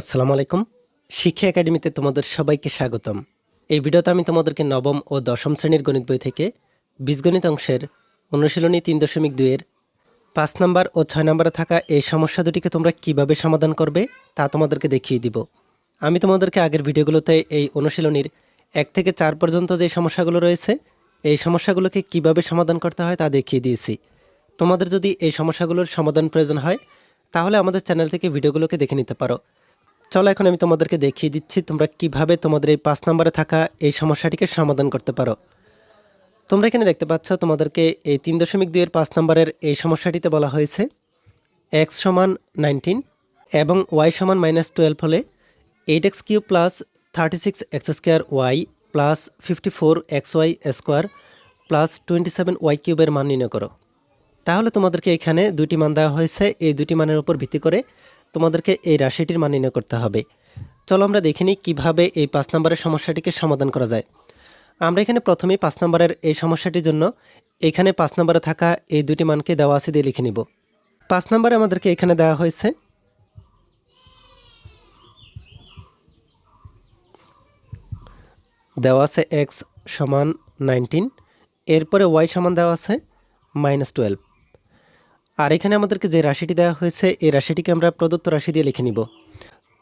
আসসালামু আলাইকুম। শিক্ষা একাডেমিতে তোমাদের সবাইকে স্বাগতম। এই ভিডিওতে আমি তোমাদেরকে নবম ও দশম শ্রেণির গণিত বই থেকে বীজগণিত অংশের অনুশীলনী তিন দশমিক দুইয়ের পাঁচ নাম্বার ও ছয় নম্বরে থাকা এই সমস্যা দুটিকে তোমরা কীভাবে সমাধান করবে তা তোমাদেরকে দেখিয়ে দিব। আমি তোমাদেরকে আগের ভিডিওগুলোতে এই অনুশীলনীর এক থেকে চার পর্যন্ত যে সমস্যাগুলো রয়েছে, এই সমস্যাগুলোকে কীভাবে সমাধান করতে হয় তা দেখিয়ে দিয়েছি। তোমাদের যদি এই সমস্যাগুলোর সমাধান প্রয়োজন হয়, তাহলে আমাদের চ্যানেল থেকে ভিডিওগুলোকে দেখে নিতে পারো। চলো এখন আমি তোমাদেরকে দেখিয়ে দিচ্ছি তোমরা কীভাবে তোমাদের এই পাঁচ নম্বরে থাকা এই সমস্যাটিকে সমাধান করতে পারো। তোমরা এখানে দেখতে পাচ্ছ তোমাদেরকে এই তিন দশমিক দুইয়ের পাঁচ নম্বরের এই সমস্যাটিতে বলা হয়েছে। এক্স সমান নাইনটিন এবং ওয়াই সমান মাইনাস টুয়েলভ হলে eight x cube plus thirty six x square y plus fifty four x y square plus twenty seven y কিউবের মান নির্ণয় করো। তাহলে তোমাদেরকে এখানে দুটি মান দেওয়া হয়েছে। এই দুটি মানের উপর ভিত্তি করে তোমাদেরকে এই রাশিটির মান নির্ণয় করতে হবে। চলো আমরা দেখে নিই কীভাবে এই পাঁচ নম্বরের সমস্যাটিকে সমাধান করা যায়। আমরা এখানে প্রথমেই পাঁচ নম্বরের এই সমস্যাটির জন্য এখানে পাঁচ নম্বরে থাকা এই দুটি মানকে দেওয়া আছে দিয়ে লিখে নিব। পাঁচ নম্বরে আমাদেরকে এখানে দেওয়া হয়েছে দেওয়া আছে এক্স সমান নাইনটিন এরপরে ওয়াই সমান দেওয়া আছে মাইনাস টুয়েলভ আর এখানে আমাদেরকে যে রাশিটি দেওয়া হয়েছে, এই রাশিটিকে আমরা প্রদত্ত রাশি দিয়ে লিখে নিব।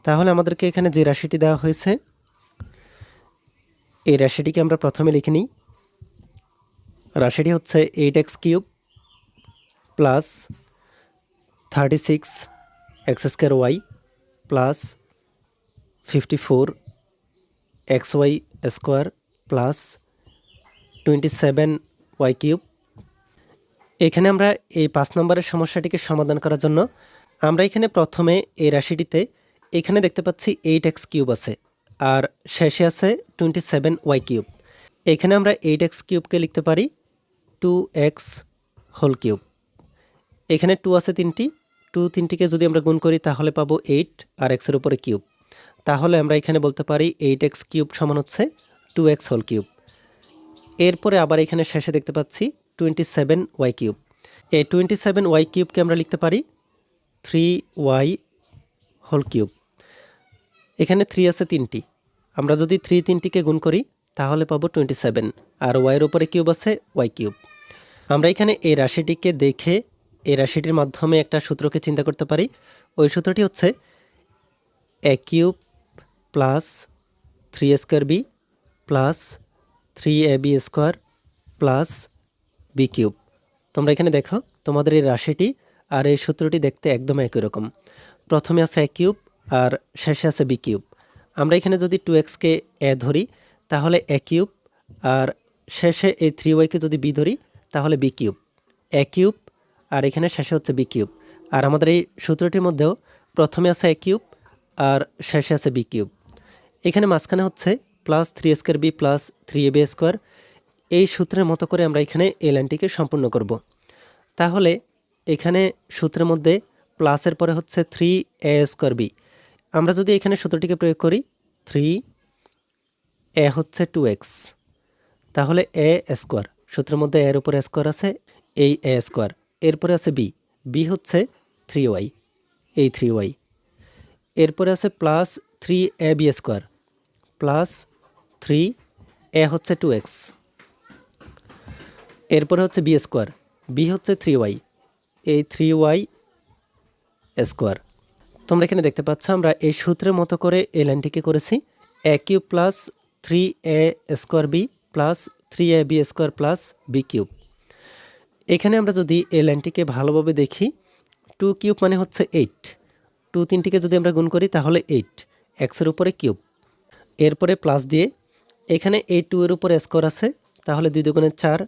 তাহলে আমাদেরকে এখানে যে রাশিটি দেওয়া হয়েছে, এই রাশিটিকে আমরা প্রথমে লিখে নিই। রাশিটি হচ্ছে eight x cube plus thirty six x square y plus fifty four x y square plus twenty seven y cube এখানে আমরা এই পাঁচ নম্বরের সমস্যাটিকে সমাধান করার জন্য আমরা এখানে প্রথমে এই রাশিটিতে এখানে দেখতে পাচ্ছি এইট এক্স কিউব আছে আর শেষে আছে টোয়েন্টি সেভেন ওয়াই কিউব এখানে আমরা এইট এক্স কিউবকে লিখতে পারি টু এক্স হোল কিউব এখানে টু আছে তিনটি টু তিনটিকে যদি আমরা গুণ করি তাহলে পাবো এইট আর এক্সের উপরে কিউব তাহলে আমরা এখানে বলতে পারি এইট এক্স কিউব সমান হচ্ছে টু এক্স হোল কিউব এরপরে আবার এখানে শেষে দেখতে পাচ্ছি টোয়েন্টি সেভেন ওয়াই কিউব এই টোয়েন্টি সেভেন ওয়াই কিউবকে আমরা লিখতে পারি? থ্রি ওয়াই হোল কিউব এখানে থ্রি আছে তিনটি। আমরা যদি থ্রি তিনটিকে গুণ করি, তাহলে পাবো টোয়েন্টি সেভেন আর ওয়াইয়ের উপরে কিউব আছে ওয়াই কিউব আমরা এখানে এই রাশিটিকে দেখে এই রাশিটির মাধ্যমে একটা সূত্রকে চিন্তা করতে পারি। ওই সূত্রটি হচ্ছে a cube plus three square b plus three a b square plus b cube তোমরা এখানে দেখো, তোমাদের এই রাশিটি আর এই সূত্রটি দেখতে একদম একই রকম। প্রথমে আছে এ কিউব আর শেষে আছে বি কিউব আমরা এখানে যদি টু এক্সকে এ ধরি, তাহলে এ কিউব আর শেষে এই থ্রি ওয়াইকে যদি বি ধরি, তাহলে বি কিউব এ কিউব আর এখানে শেষে হচ্ছে বি কিউব আর আমাদের এই সূত্রটির মধ্যেও প্রথমে আছে এ কিউব আর শেষে আছে বি কিউব এখানে মাঝখানে হচ্ছে plus three square b plus three a b square এই সূত্রের মতো করে আমরা এখানে এই লাইনটিকে সম্পূর্ণ করব। তাহলে এখানে সূত্রের মধ্যে প্লাসের পরে হচ্ছে থ্রি এ স্কোয়ার বি আমরা যদি এখানে সূত্রটিকে প্রয়োগ করি থ্রি এ হচ্ছে টু এক্স তাহলে এ স্কোয়ার সূত্রের মধ্যে এর উপরে স্কোয়ার আছে, এই এ স্কোয়ার এরপরে আছে বি বি হচ্ছে থ্রি ওয়াই এই থ্রি ওয়াই এরপরে আছে plus three a b square plus three a হচ্ছে টু এক্স এরপরে হচ্ছে বি স্কোয়ার। বি হচ্ছে থ্রি ওয়াই এই থ্রি ওয়াই স্কোয়ার। তোমরা এখানে দেখতে পাচ্ছ, আমরা এই সূত্রের মতো করে এই লাইনটিকে করেছি। A cube plus three a square b plus three a b square plus b cube. এখানে আমরা যদি এই লাইনটিকে ভালোভাবে দেখি টু কিউব মানে হচ্ছে এইট টু তিনটিকে যদি আমরা গুণ করি, তাহলে এইট এক্সের উপরে কিউব। এরপরে প্লাস দিয়ে, এখানে এই টু এর উপরে স্কোয়ার আছে, তাহলে দুই দুগুণে চার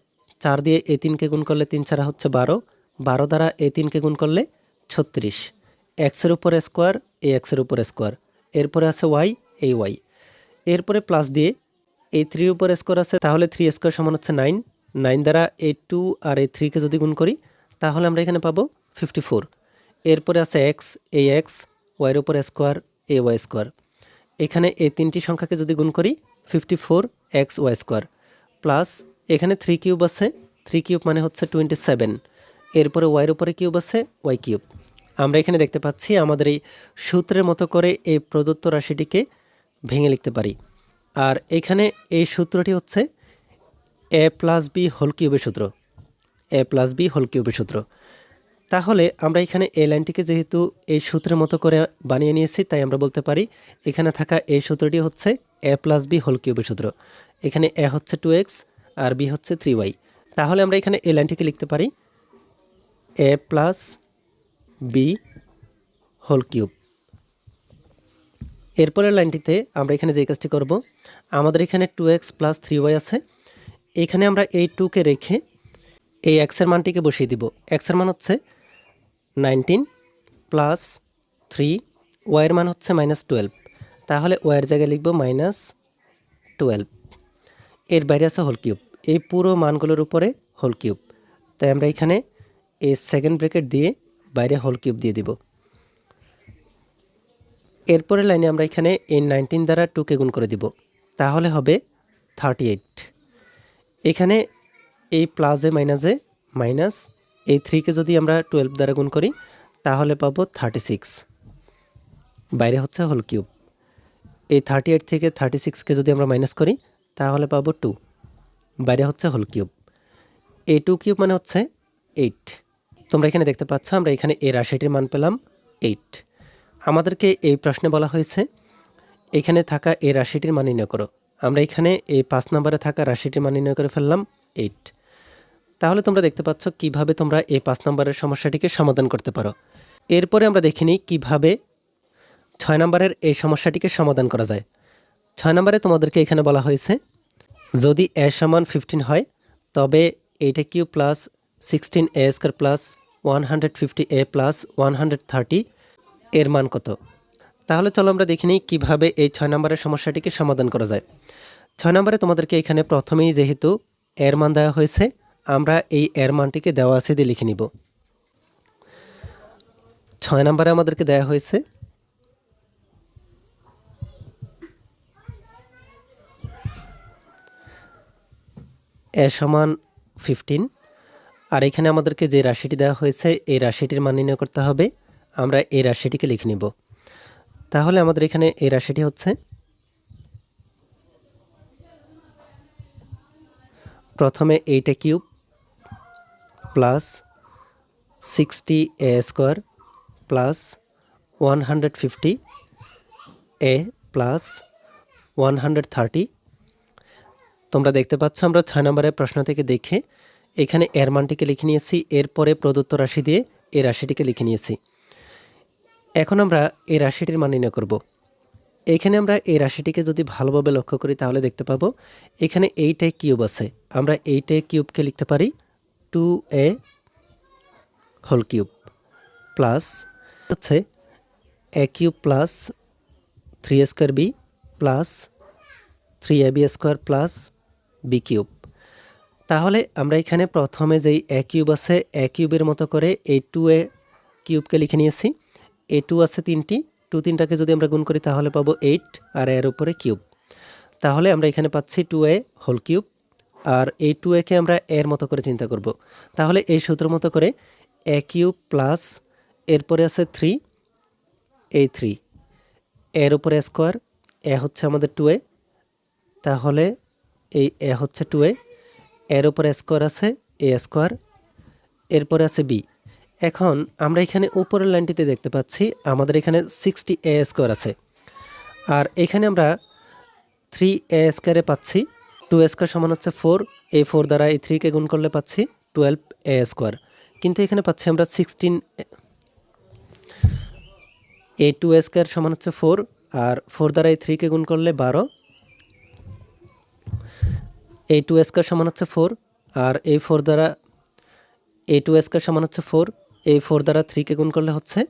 চার দিয়ে এ তিনকে গুণ করলে তিন ছাড়া হচ্ছে বারো। বারো দ্বারা এ তিনকে গুণ করলে ছত্রিশ। এক্সের উপর স্কোয়ার, এ এক্সের উপর স্কোয়ার। এরপরে আছে ওয়াই, এই ওয়াই। এরপরে প্লাস দিয়ে এই থ্রির উপর স্কোয়ার আছে, তাহলে থ্রি স্কোয়ার সমান হচ্ছে নাইন। নাইন দ্বারা এই টু আর এই থ্রিকে যদি গুণ করি, তাহলে আমরা এখানে পাবো ফিফটি ফোর। এরপরে আছে এক্স এই এক্স, ওয়াইয়ের উপর স্কোয়ার, এ ওয়াই স্কোয়ার। এখানে এই তিনটি সংখ্যাকে যদি গুণ করি, fifty four x y square. Plus এখানে থ্রি কিউব আছে। থ্রি কিউব মানে হচ্ছে টোয়েন্টি সেভেন এরপরে ওয়াইয়ের উপরে কিউব আছে ওয়াই কিউব আমরা এখানে দেখতে পাচ্ছি আমাদের এই সূত্রের মতো করে এই প্রদত্ত রাশিটিকে ভেঙে লিখতে পারি। আর এখানে এই সূত্রটি হচ্ছে এ প্লাস বি হোল কিউবের সূত্র। এ প্লাস বি হোল কিউবের সূত্র। তাহলে আমরা এখানে এই লাইনটিকে যেহেতু এই সূত্রের মতো করে বানিয়ে নিয়েছি, তাই আমরা বলতে পারি এখানে থাকা এই সূত্রটি হচ্ছে এ প্লাস বি হোল কিউবের সূত্র। এখানে এ হচ্ছে টু এক্স আর বি হচ্ছে থ্রি ওয়াই তাহলে আমরা এখানে এই লাইনটিকে লিখতে পারি a plus b whole cube এরপরের লাইনটিতে আমরা এখানে যে কাজটি করব, আমাদের এখানে two x plus three y আছে। এখানে আমরা এই টুকে রেখে এই এক্সের মানটিকে বসিয়ে দিব। এক্সের মান হচ্ছে নাইনটিন প্লাস থ্রি ওয়াইয়ের মান হচ্ছে মাইনাস টুয়েলভ তাহলে ওয়াইয়ের জায়গায় লিখব মাইনাস টুয়েলভ এর বাইরে আছে হোল কিউব এই পুরো মানগুলোর উপরে হোল কিউব। তাই আমরা এখানে এই সেকেন্ড ব্রেকেট দিয়ে বাইরে হোল কিউব দিয়ে দিব। এরপরে লাইনে আমরা এখানে এই নাইনটিন দ্বারা টুকে গুণ করে দিব। তাহলে হবে থার্টি এইট। এখানে এই প্লাসে মাইনাসে মাইনাস এই থ্রিকে যদি আমরা টুয়েলভ দ্বারা গুণ করি, তাহলে পাবো থার্টি সিক্স। বাইরে হচ্ছে হোল কিউব। এই থার্টি এইট থেকে থার্টি সিক্সকে যদি আমরা মাইনাস করি, তাহলে পাবো টু। বাইরে হচ্ছে whole cube. A two cube মানে হচ্ছে এইট তোমরা এখানে দেখতে পাচ্ছ, আমরা এখানে এ রাশিটির মান পেলাম এইট আমাদেরকে এই প্রশ্নে বলা হয়েছে, এখানে থাকা এই রাশিটির মান নির্ণয় করো। আমরা এখানে এই পাঁচ নম্বরে থাকা রাশিটির মান নির্ণয় করে ফেললাম এইট তাহলে তোমরা দেখতে পাচ্ছ কীভাবে তোমরা এই পাঁচ নম্বরের সমস্যাটিকে সমাধান করতে পারো। এরপরে আমরা দেখে নিই কীভাবে ছয় নম্বরের এই সমস্যাটিকে সমাধান করা যায়। ছয় নম্বরে তোমাদেরকে এখানে বলা হয়েছে যদি এ সমান ফিফটিন হয়, তবে এইটা cube plus sixteen a square plus one hundred fifty a plus one hundred thirty এর মান কত? তাহলে চলো আমরা দেখে নিই কীভাবে এই ছয় নম্বরের সমস্যাটিকে সমাধান করা যায়। ছয় নম্বরে তোমাদেরকে এখানে প্রথমেই যেহেতু এর মান দেওয়া হয়েছে, আমরা এই এর মানটিকে দেওয়া আছে দিয়ে লিখে নিব। ছয় নম্বরে আমাদেরকে দেওয়া হয়েছে এ সমান ফিফটিন আর এখানে আমাদেরকে যে রাশিটি দেওয়া হয়েছে, এই রাশিটির মান নির্ণয় করতে হবে। আমরা এই রাশিটিকে লিখে নিব। তাহলে আমাদের এখানে এই রাশিটি হচ্ছে প্রথমে এইটা cube plus sixty a square plus one hundred fifty a plus one hundred thirty তোমরা দেখতে পাচ্ছ, আমরা ছয় নম্বরের প্রশ্ন থেকে দেখে। এখানে এর মানটিকে লিখে নিয়েছি, এরপরে প্রদত্ত রাশি দিয়ে এই রাশিটিকে লিখে নিয়েছি। এখন আমরা এই রাশিটির মান নির্ণয় করব। এখানে আমরা এই রাশিটিকে যদি ভালোভাবে লক্ষ্য করি, তাহলে দেখতে পাবো, এখানে এইটাই কিউব আছে। আমরা এইটাই কিউবকে লিখতে পারি two a whole cube plus হচ্ছে a cube plus three square b plus three a b square plus b cube তাহলে আমরা এখানে প্রথমে যেই এ কিউব আছে এ কিউবের মতো করে এই টু এ কিউবকে লিখে নিয়েছি। এ টু আছে তিনটি। টু তিনটাকে যদি আমরা গুণ করি, তাহলে পাবো এইট আর এর উপরে কিউব তাহলে আমরা এখানে পাচ্ছি টু এ হোল কিউব আর এই টু একে আমরা এর মতো করে চিন্তা করব। তাহলে এই সূত্র মতো করে এ কিউব প্লাস এরপরে আছে থ্রি এই থ্রি এর উপরে স্কোয়ার এ হচ্ছে আমাদের টু এ তাহলে এই এ হচ্ছে টু এ, এর উপরে স্কোয়ার আছে, এ স্কোয়ার এরপরে আছে বি এখন আমরা এখানে উপরের লাইনটিতে দেখতে পাচ্ছি, আমাদের এখানে সিক্সটি এ স্কোয়ার আছে। আর এখানে আমরা থ্রি এ স্কোয়ারে পাচ্ছি টু স্কোয়ার সমান হচ্ছে ফোর এই ফোর দ্বারা এই থ্রিকে গুণ করলে পাচ্ছি টুয়েলভ এ স্কোয়ার কিন্তু এখানে পাচ্ছি আমরা সিক্সটিন এ টু স্কোয়ার সমান হচ্ছে ফোর আর ফোর দ্বারা এই থ্রিকে গুণ করলে বারো এই টু স্কোয়ার সমান হচ্ছে ফোর আর এই ফোর দ্বারা এই টু স্কোয়ার সমান হচ্ছে ফোর এই ফোর দ্বারা থ্রিকে গুণ করলে হচ্ছে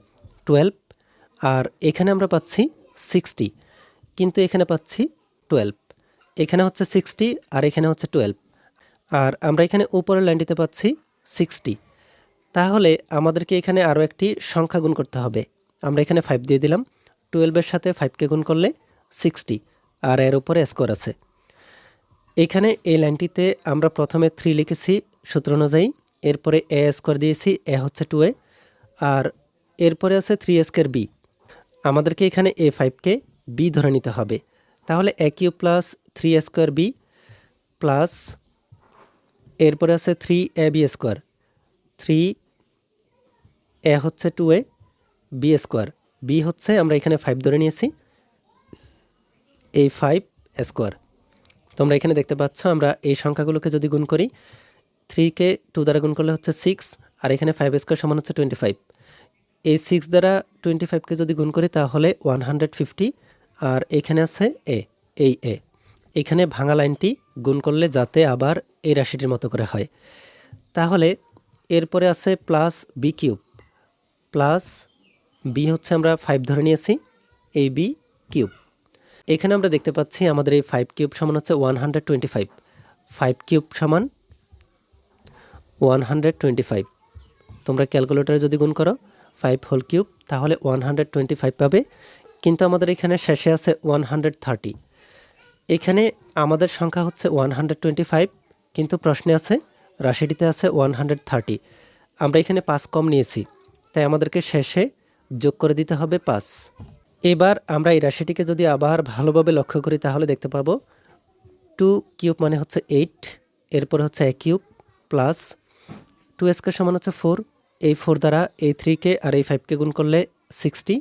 টুয়েলভ আর এখানে আমরা পাচ্ছি সিক্সটি কিন্তু এখানে পাচ্ছি টুয়েলভ এখানে হচ্ছে সিক্সটি আর এখানে হচ্ছে টুয়েলভ আর আমরা এখানে উপরের লাইনটিতে পাচ্ছি সিক্সটি তাহলে আমাদেরকে এখানে আরও একটি সংখ্যা গুণ করতে হবে, আমরা এখানে ফাইভ দিয়ে দিলাম টুয়েলভের সাথে ফাইভকে গুণ করলে সিক্সটি আর এর উপরে স্কোর আছে। এখানে এই লাইনটিতে আমরা প্রথমে থ্রি লিখেছি সূত্র অনুযায়ী, এরপরে এ স্কোয়ার দিয়েছি এ হচ্ছে টু এ আর এরপরে আছে থ্রি স্কোয়ার বি আমাদেরকে এখানে এ ফাইভকে বি ধরে নিতে হবে। তাহলে a cube plus three square b plus এরপরে আছে three a b square three a হচ্ছে two a b square b হচ্ছে আমরা এখানে ফাইভ ধরে নিয়েছি এই ফাইভ স্কোয়ার তোমরা এখানে দেখতে পাচ্ছ, আমরা এই সংখ্যাগুলোকে যদি গুণ করি থ্রিকে টু দ্বারা গুণ করলে হচ্ছে সিক্স আর এখানে ফাইভ স্কোয়ার সমান হচ্ছে টোয়েন্টি ফাইভ এই সিক্স দ্বারা টোয়েন্টি ফাইভকে যদি গুণ করি, তাহলে ওয়ান হান্ড্রেড ফিফটি আর এখানে আছে এ এই এ এখানে ভাঙা লাইনটি গুণ করলে যাতে আবার এই রাশিটির মতো করে হয়। তাহলে এরপরে আছে plus b cube plus b হচ্ছে আমরা ফাইভ ধরে নিয়েছি এই বি কিউব এখানে আমরা দেখতে পাচ্ছি আমাদের এই ফাইভ কিউব সমান হচ্ছে one hundred twenty five five cube সমান ওয়ান হান্ড্রেড টোয়েন্টি ফাইভ তোমরা ক্যালকুলেটারে যদি গুণ করো ফাইভ হোল কিউব তাহলে ওয়ান হান্ড্রেড টোয়েন্টি ফাইভ পাবে। কিন্তু আমাদের এখানে শেষে আছে ওয়ান হান্ড্রেড থার্টি এখানে আমাদের সংখ্যা হচ্ছে ওয়ান হান্ড্রেড টোয়েন্টি ফাইভ কিন্তু প্রশ্নে আছে, রাশিটিতে আছে ওয়ান হান্ড্রেড থার্টি আমরা এখানে পাঁচ কম নিয়েছি, তাই আমাদেরকে শেষে যোগ করে দিতে হবে পাঁচ। এবার আমরা এই রাশিটিকে যদি আবার ভালোভাবে লক্ষ্য করি, তাহলে দেখতে পাবো টু কিউব মানে হচ্ছে এইট, এরপর হচ্ছে এক কিউব প্লাস টু স্কোয়ার সমান হচ্ছে ফোর। এই ফোর দ্বারা এই থ্রিকে আর এই ফাইভকে গুণ করলে সিক্সটি,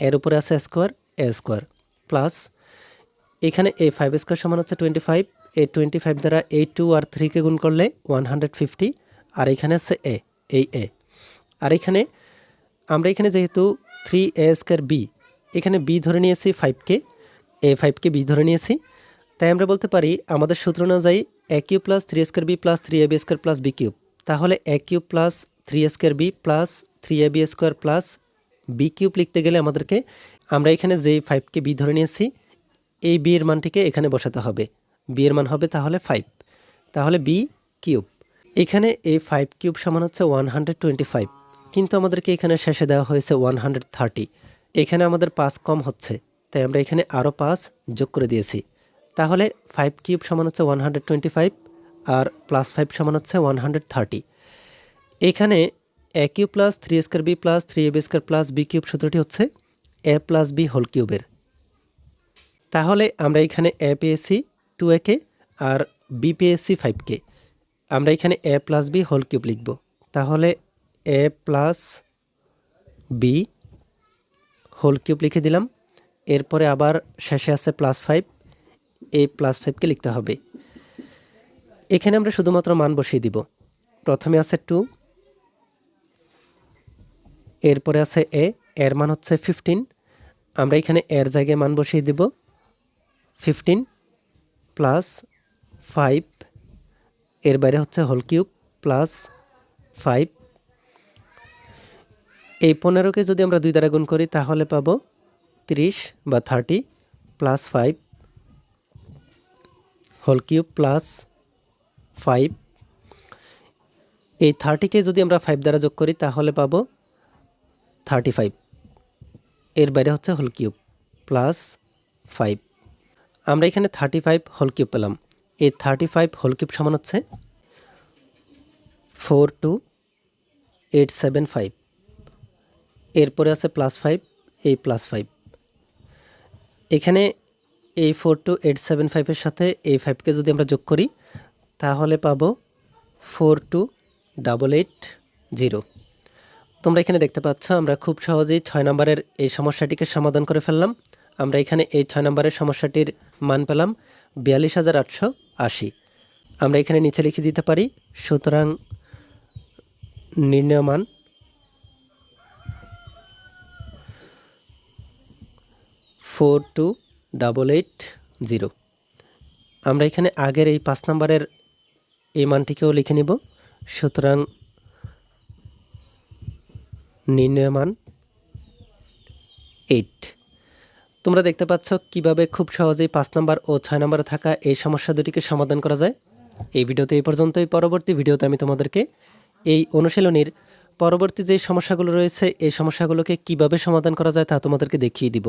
এর উপরে আছে স্কোয়ার, এ স্কোয়ার প্লাস এখানে এই ফাইভ স্কোয়ার সমান হচ্ছে টোয়েন্টি ফাইভ, এই টোয়েন্টি ফাইভ দ্বারা এই টু আর থ্রিকে গুণ করলে ওয়ান হান্ড্রেড ফিফটি, আর এখানে আছে এ, এই এ। আর এখানে আমরা এখানে যেহেতু থ্রি এ স্কোয়ার বি এখানে বি ধরে নিয়েছি ফাইভকে এ ফাইভকে বি ধরে নিয়েছি। তাই আমরা বলতে পারি, আমাদের সূত্র অনুযায়ী a cube plus three square b plus three a b square plus b cube তাহলে a cube plus three square b plus three a b square plus b cube লিখতে গেলে আমাদেরকে আমরা এখানে যেই ফাইভকে বি ধরে নিয়েছি, এই বি এর মানটিকে এখানে বসাতে হবে। বি এর মান হবে তাহলে ফাইভ তাহলে বি কিউব এখানে এই ফাইভ কিউব সমান হচ্ছে ওয়ান হান্ড্রেড টোয়েন্টি ফাইভ কিন্তু আমাদেরকে এখানে শেষে দেওয়া হয়েছে ওয়ান হান্ড্রেড থার্টি এখানে আমাদের পাঁচ কম হচ্ছে, তাই আমরা এখানে আরও পাঁচ যোগ করে দিয়েছি। তাহলে ফাইভ কিউব সমান হচ্ছে ওয়ান হান্ড্রেড টোয়েন্টি ফাইভ আর প্লাস ফাইভ সমান হচ্ছে ওয়ান হান্ড্রেড থার্টি এখানে a cube plus three square b plus three a b square plus b cube সূত্রটি হচ্ছে এ প্লাস বি হোল কিউবের তাহলে আমরা এখানে এ পেয়েছি টু একে আর বি পেয়েছি ফাইভকে আমরা এখানে A plus B whole cube লিখব। তাহলে A plus B whole cube লিখে দিলাম। এরপরে আবার শেষে আছে প্লাস ফাইভ এই প্লাস ফাইভকে লিখতে হবে। এখানে আমরা শুধুমাত্র মান বসিয়ে দিব। প্রথমে আছে টু এরপরে আছে এ এর মান হচ্ছে ফিফটিন আমরা এখানে এর জায়গায় মান বসিয়ে দিব। ফিফটিন প্লাস ফাইভ এর বাইরে হচ্ছে হোল কিউব প্লাস ফাইভ এই পনেরোকে যদি আমরা দুই দ্বারা গুণ করি, তাহলে পাব ত্রিশ বা thirty plus five whole cube plus five এই থার্টিকে যদি আমরা ফাইভ দ্বারা যোগ করি, তাহলে পাবো থার্টি ফাইভ এর বাইরে হচ্ছে হোল কিউব প্লাস ফাইভ আমরা এখানে থার্টি ফাইভ হোল কিউব পেলাম। এই থার্টি ফাইভ হোল কিউব সমান হচ্ছে four two eight seven five এরপরে আছে প্লাস ফাইভ এই প্লাস ফাইভ এখানে এই ফোর টু এইট সেভেন ফাইভের সাথে এই ফাইভকে যদি আমরা যোগ করি, তাহলে পাবো four two double eight zero তোমরা এখানে দেখতে পাচ্ছ, আমরা খুব সহজেই ছয় নম্বরের এই সমস্যাটিকে সমাধান করে ফেললাম। আমরা এখানে এই ছয় নম্বরের সমস্যাটির মান পেলাম বিয়াল্লিশ হাজার আটশো আশি। আমরা এখানে নিচে লিখে দিতে পারি, সুতরাং নির্ণয় মান four two double eight zero. আমরা এখানে আগের এই পাঁচ নম্বরের এই মানটিকেও লিখে নিব। সুতরাং নির্ণয় মান এইট। তোমরা দেখতে পাচ্ছ কীভাবে খুব সহজেই পাঁচ নম্বর ও ছয় নম্বরে থাকা এই সমস্যা দুটিকে সমাধান করা যায়। এই ভিডিওতে এই পর্যন্তই। পরবর্তী ভিডিওতে আমি তোমাদেরকে এই অনুশীলনীর পরবর্তী যে সমস্যাগুলো রয়েছে, এই সমস্যাগুলোকে কীভাবে সমাধান করা যায় তা তোমাদেরকে দেখিয়ে দিব।